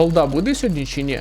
Голда буде сьогодні чи ні?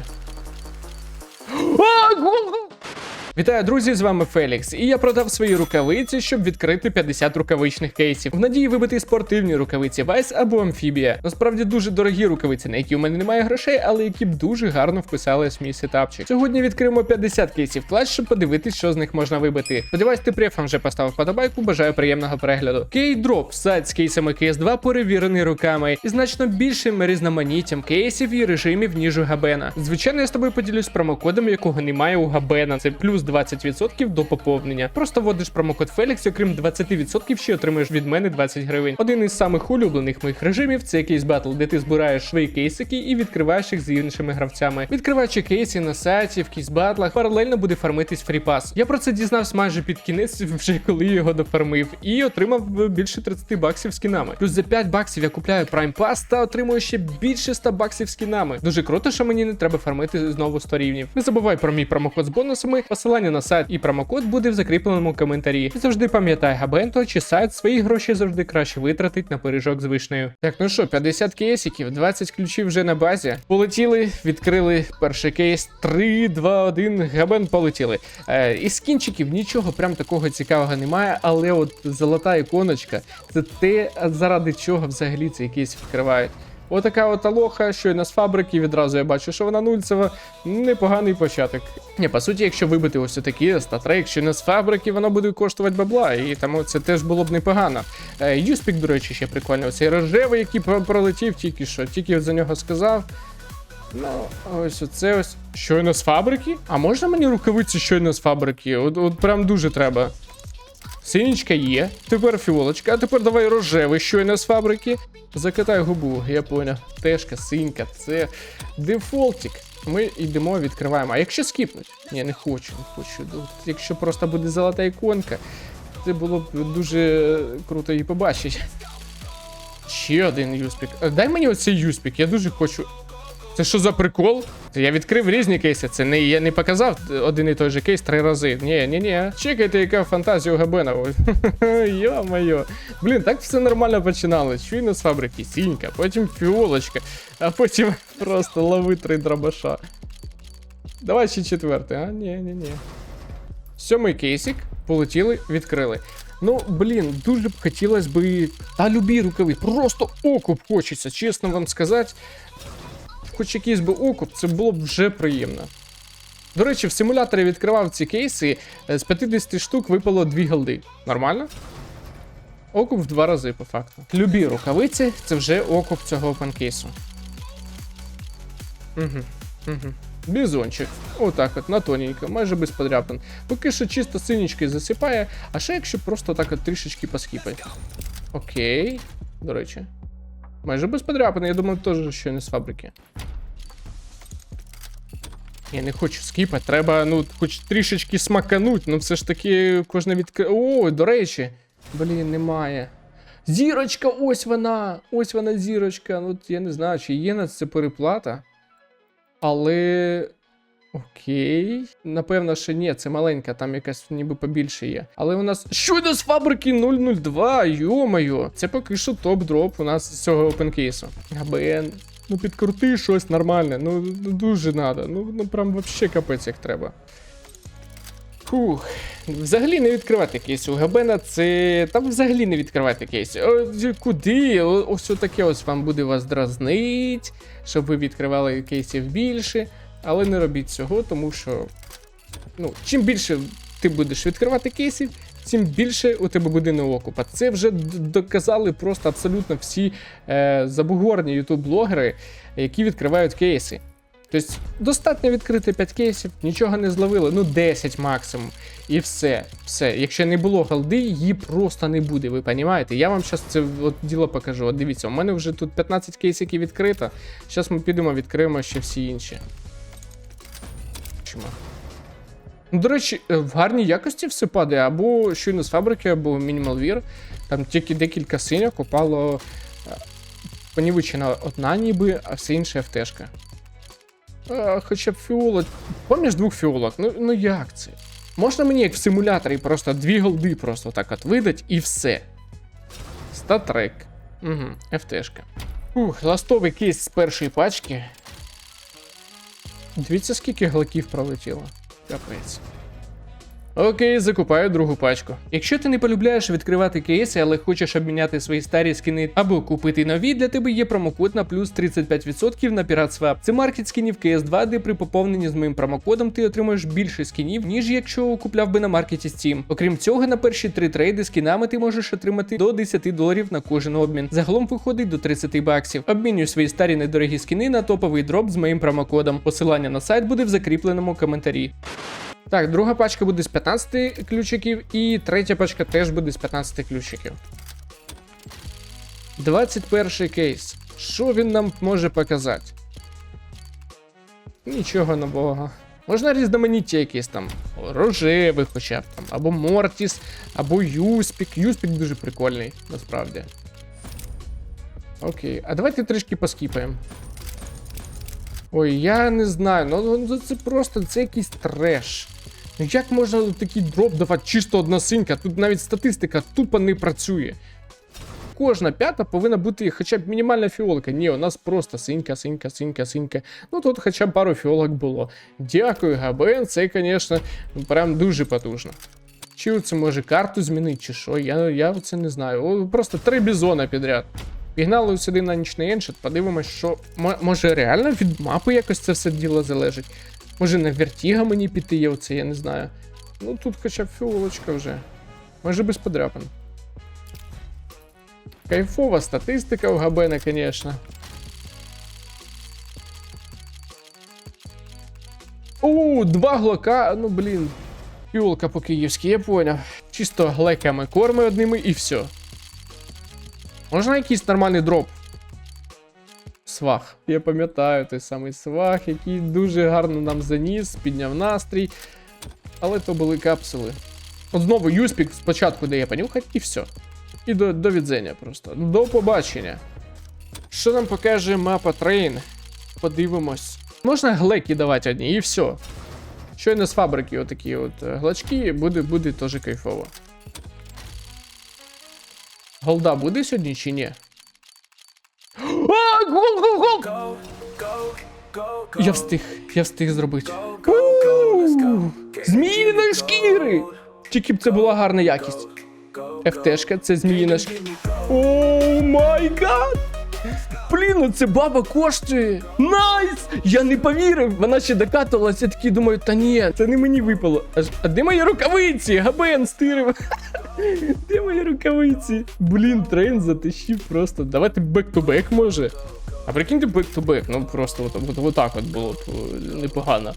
Вітаю, друзі! З вами Фелікс, і я продав свої рукавиці, щоб відкрити 50 рукавичних кейсів. В надії вибити спортивні рукавиці Vice або Амфібія. Насправді дуже дорогі рукавиці, на які у мене немає грошей, але які б дуже гарно вписались в мій сетапчик. Сьогодні відкриємо 50 кейсів клас, щоб подивитись, що з них можна вибити. Сподіваюсь, ти префам вже поставив подобайку. Бажаю приємного перегляду. Кейдроп сайт з кейсами CS2 перевірений руками і значно більшим різноманіттям кейсів і режимів, ніж у Габена. Звичайно, я з тобою поділюсь промокодом, якого немає у Габена. Це плюс 20% до поповнення. Просто вводиш промокод Фелікс, окрім 20% ще отримаєш від мене 20 гривень. Один із самих улюблених моїх режимів це кейс батл, де ти збираєш свої кейсики і відкриваєш їх з іншими гравцями. Відкриваючи кейси на сайті, в кейс батлах, паралельно буде фармитись фріпас. Я про це дізнався майже під кінець, вже коли його дофармив, і отримав більше 30 баксів скінами. Плюс за 5 баксів я купляю Prime Pass та отримую ще більше 100 баксів скінами. Дуже круто, що мені не треба фармити знову 100 рівнів. Не забувай про мій промокод з бонусами. Посилання на сайт і промокод буде в закріпленому коментарі. І завжди пам'ятай, Габенто чи сайт свої гроші завжди краще витратить на пиріжок з вишнею. Так, ну що, 50 кейсиків, 20 ключів вже на базі. Полетіли, відкрили перший кейс. 3, 2, 1, Габен полетіли. Е, із скінчиків нічого прям такого цікавого немає, але от золота іконочка це те, заради чого взагалі цей кейс відкривають. Отака от алоха, щойно з фабрики, відразу я бачу, що вона нульцева. Непоганий початок. Ні, по суті, якщо вибити ось такі статрейк, що не з фабрики, воно буде коштувати бабла, і тому це теж було б непогано. Е, Юспік, до речі, ще прикольно. Оцей рожевий, який пролетів тільки що, тільки за нього сказав. Ну, ось оце ось. Щойно з фабрики? А можна мені рукавиці щойно з фабрики? От, от прям дуже треба. Синічка є, тепер фіолочка, а тепер давай рожевий щойно з фабрики. Закатай губу, я поняв. Тежка, синька, це дефолтик. Ми йдемо, відкриваємо. А якщо скіпнуть? Ні, не хочу, не хочу. Ну, Якщо просто буде золота іконка, це було б дуже круто її побачити. Ще один юспік. Дай мені оцей юспік, я дуже хочу. Це що за прикол? Я відкрив різні кейси. Це не я не показав один і той же кейс три рази. Ні, ні, ні. Чекайте, яка фантазія у Габена. Ой, Йо-моє. Блін, так все нормально починалось. Щойно з фабрики, сінька, потім фіолочка, а потім просто лови три дробаша. Давай ще четвертий, а? Ні, ні, ні. Сьомий кейсик, полетіли, відкрили. Ну, блін, дуже б хотілося би. Та любі рукави, просто окуп хочеться, чесно вам сказати. Хоч якийсь би окуп, це було б вже приємно. До речі, в симуляторі відкривав ці кейси, е, з 50 штук випало 2 голди. Нормально? Окуп в два рази, по факту. Любі рукавиці це вже окуп цього опенкейсу. Угу, угу. Бізончик. Отак от, на тоненько, майже без подряпин. Поки що чисто синічки засипає, а ще якщо просто так от трішечки поскіпати. Окей. До речі. Майже без подряпини, я думаю, теж що не з фабрики. Я не хочу скіпати, треба, ну, хоч трішечки смакануть, ну все ж таки кожне відкри... О, до речі. Блін, немає. Зірочка, ось вона! Ось вона зірочка. Ну, я не знаю, чи є на це переплата. Але. Окей. Напевно, що ні, це маленька, там якась ніби побільше є. Але у нас щойно з фабрики 002, йо-моє. Це поки що топ-дроп у нас з цього опенкейсу. Габен. Ну підкрути щось нормальне, ну ну, дуже надо. Ну, ну прям вообще капець як треба. Фух. Взагалі не відкривати кейс у Габена, це. Там взагалі не відкривати кейс. О, куди? О, ось таке ось вам буде вас дразнить, щоб ви відкривали кейсів більше. Але не робіть цього, тому що. Ну, чим більше ти будеш відкривати кейсів, тим більше у тебе буде неокупа. Це вже доказали просто абсолютно всі е, забугорні ютуб-блогери, які відкривають кейси. Тобто достатньо відкрити 5 кейсів, нічого не зловили, ну 10 максимум. І все. все. Якщо не було голди, її просто не буде, ви розумієте? Я вам зараз це от діло покажу. От дивіться, у мене вже тут 15 кейсиків відкрито. Зараз ми підемо, відкриємо ще всі інші. Ну, До речі, е, в гарній якості все падає, або щойно з фабрики, або Minimal Wear. Там тільки декілька синьок упало е, понівечена одна ніби, а все інше ФТшка. Хоча б фіолок. Помніш двох фіолок? Ну, ну як це? Можна мені як в симуляторі просто дві голди просто так от видать і все. Статрек. Угу, ФТшка. Ух, ластовий кейс з першої пачки. Дивіться, скільки глаків пролетіло. Капець. Окей, закупаю другу пачку. Якщо ти не полюбляєш відкривати кейси, але хочеш обміняти свої старі скини або купити нові, для тебе є промокод на плюс 35% на PiratSwap. Це маркет скінів CS2, де при поповненні з моїм промокодом ти отримаєш більше скінів, ніж якщо купляв би на маркеті Steam. Окрім цього, на перші три трейди скінами ти можеш отримати до 10 доларів на кожен обмін. Загалом виходить до 30 баксів. Обмінюй свої старі недорогі скіни на топовий дроп з моїм промокодом. Посилання на сайт буде в закріпленому коментарі. Так, друга пачка буде з 15 ключиків, і третя пачка теж буде з 15 ключиків. 21 кейс. Що він нам може показати? Нічого нового. Можна різноманіття якісь там. Рожевий хоча б там, або Мортіс, або Юспік. Юспік дуже прикольний, насправді. Окей, а давайте трішки поскіпаємо. Ой, я не знаю, ну ну, це просто це якийсь треш. Ну як можна такий дроп давати чисто одна синька? Тут навіть статистика тупо не працює. Кожна п'ята повинна бути хоча б мінімальна фіолка. Ні, у нас просто синька, синька, синька, синька. Ну тут хоча б пару фіолок було. Дякую, Габен, це, звісно, прям дуже потужно. Чи це може карту змінити, чи що? Я, я це не знаю. Просто три бізона підряд. Пігнали сюди на нічний еншет, подивимось, що може реально від мапи якось це все діло залежить. Може на вертіга мені піти є оце, я не знаю. Ну тут хоча б фіолочка вже. Може без подряпин. Кайфова статистика у Габена, звісно. У, два глока, ну блін. Фіолка по-київськи, я поняв. Чисто глеками корми одними і все. Можна якийсь нормальний дроп? Свах. Я пам'ятаю той самий свах, який дуже гарно нам заніс, підняв настрій. Але то були капсули. От знову Юспік спочатку дає понюхати і все. І до, до відзення просто. До побачення. Що нам покаже мапа трейн? Подивимось. Можна глеки давати одні, і все. Щойно з фабрики отакі от е, глачки, буде, буде теж кайфово. Голда буде сьогодні чи ні? Гол, гол, гол! Я встиг, я встиг зробити. У, Зміїної шкіри! Тільки б це була гарна якість. ФТшка, це зміїна шкіра. О май гад! Блін, ну це баба коштує. Найс! Я не повірив. Вона ще докатувалася, я такий думаю, та ні, це не мені випало. Аж, а де мої рукавиці? Габен стирив. Де мої рукавиці? Блін, трейн затащив просто. Давайте бек-ту-бек може. А прикиньте бик ту бик, ну просто от, от, от так от було б е, непогано.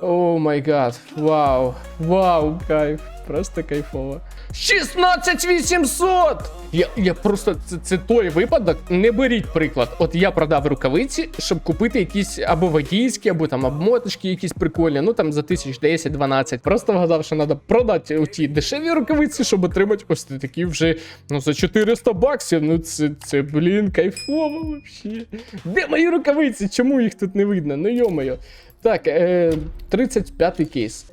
О май гад, вау, вау, кайф, просто кайфово. 16800! Я, я просто це, це той випадок. Не беріть приклад. От я продав рукавиці, щоб купити якісь або водійські, або там обмоточки, якісь прикольні. Ну там за тисяч 10-12. Просто вгадав, що треба продати ті дешеві рукавиці, щоб отримати ось такі вже ну за 400 баксів. Ну це, це блін, кайфово вообще. Де мої рукавиці? Чому їх тут не видно? Ну йомайо. Так, е, 35-й кейс.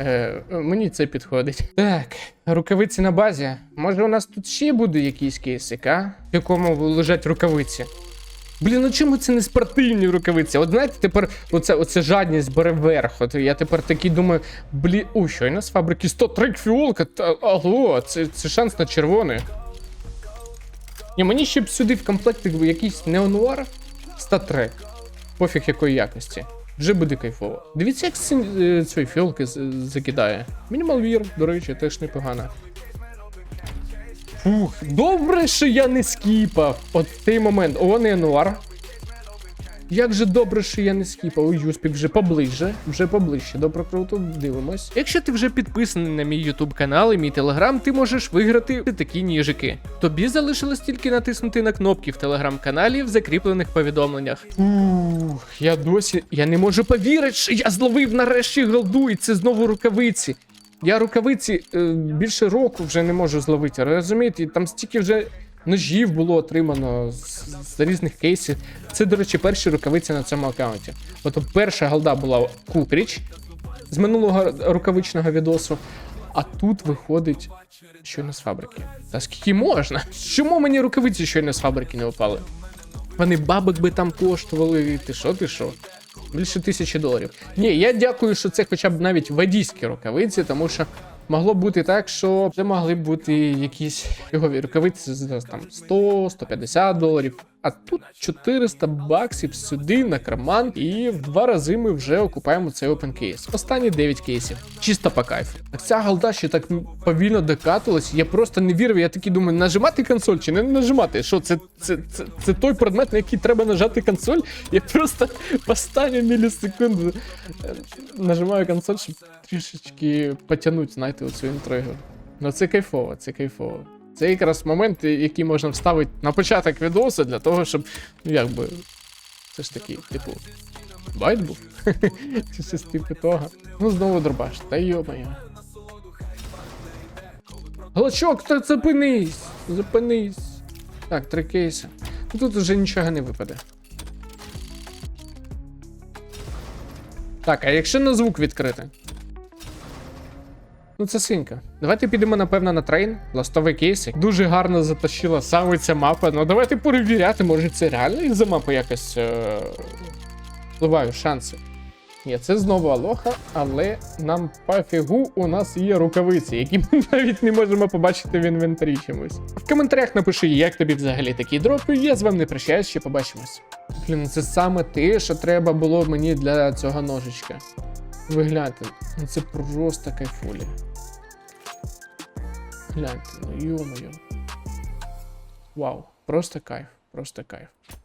Е, мені це підходить. Так, рукавиці на базі. Може, у нас тут ще буде якийсь кейсик, а? В якому лежать рукавиці. Блін, ну чому це не спортивні рукавиці? От знаєте, тепер оце, оце жадність бере верх. От я тепер такий думаю, блін, у, щойно з фабрики 103 фіолка. Та, алло, це, це шанс на червоне. Ні, мені ще б сюди в комплекті якийсь неонуар статрек. Пофіг якої якості. Вже буде кайфово. Дивіться, як е, цієї фіолки закидає. Мінімал вір, до речі, теж непогано. Фух, добре, що я не скіпав. От той момент. О, не Енуар. Як же добре, що я не скіпав. Юспік вже поближче, вже поближче до прокруту. Дивимось. Якщо ти вже підписаний на мій YouTube канал і мій телеграм, ти можеш виграти такі ніжики. Тобі залишилось тільки натиснути на кнопки в телеграм-каналі в закріплених повідомленнях. Ух, я досі. Я не можу повірити, що я зловив нарешті голду, і це знову рукавиці. Я рукавиці е, більше року вже не можу зловити. Розумієте, там стільки вже ножів було отримано з, з різних кейсів. Це, до речі, перші рукавиці на цьому аккаунті. От перша голда була Кукріч з минулого рукавичного відосу. А тут виходить щойно з фабрики. Та скільки можна? Чому мені рукавиці щойно з фабрики не опали? Вони бабок би там коштували. Ти що, ти що? Більше тисячі доларів. Ні, я дякую, що це хоча б навіть вадійські рукавиці, тому що могло бути так, що це могли б бути якісь його рукавиці за там 100-150 доларів. А тут 400 баксів сюди на карман, і в два рази ми вже окупаємо цей open кейс. Останні 9 кейсів. Чисто по кайфу. Ця голда ще так повільно докатилась. Я просто не вірив. Я такий думаю, нажимати консоль чи не нажимати? Що це, це, це, це той предмет, на який треба нажати консоль? Я просто останню мілісекунду е, нажимаю консоль, щоб трішечки потягнути, знаєте, оцю інтригу. Ну це кайфово, це кайфово. Це якраз момент, який можна вставити на початок відосу для того, щоб, ну якби, це ж такий, типу, байт був? Чи щось типу того. Ну, знову дробаш, та йо-моє. Глачок, та зупинись! Зупинись. Так, три кейси. Ну тут вже нічого не випаде. Так, а якщо на звук відкрити? Ну, це синька. Давайте підемо, напевно, на трейн. Ластовий кейсик. Дуже гарно затащила саме ця мапа. Ну давайте перевіряти, може це реально із за мапи якось е... впливають шанси. Ні, це знову алоха, але нам пофігу у нас є рукавиці, які ми навіть не можемо побачити в інвентарі чимось. В коментарях напиши, як тобі взагалі такі дропи. Я з вами не прощаюсь, ще побачимось. Блін, це саме те, що треба було мені для цього ножичка. Ви гляньте, ну це просто кайфулі. Гляньте, ну йо-моє. Вау, просто кайф, просто кайф.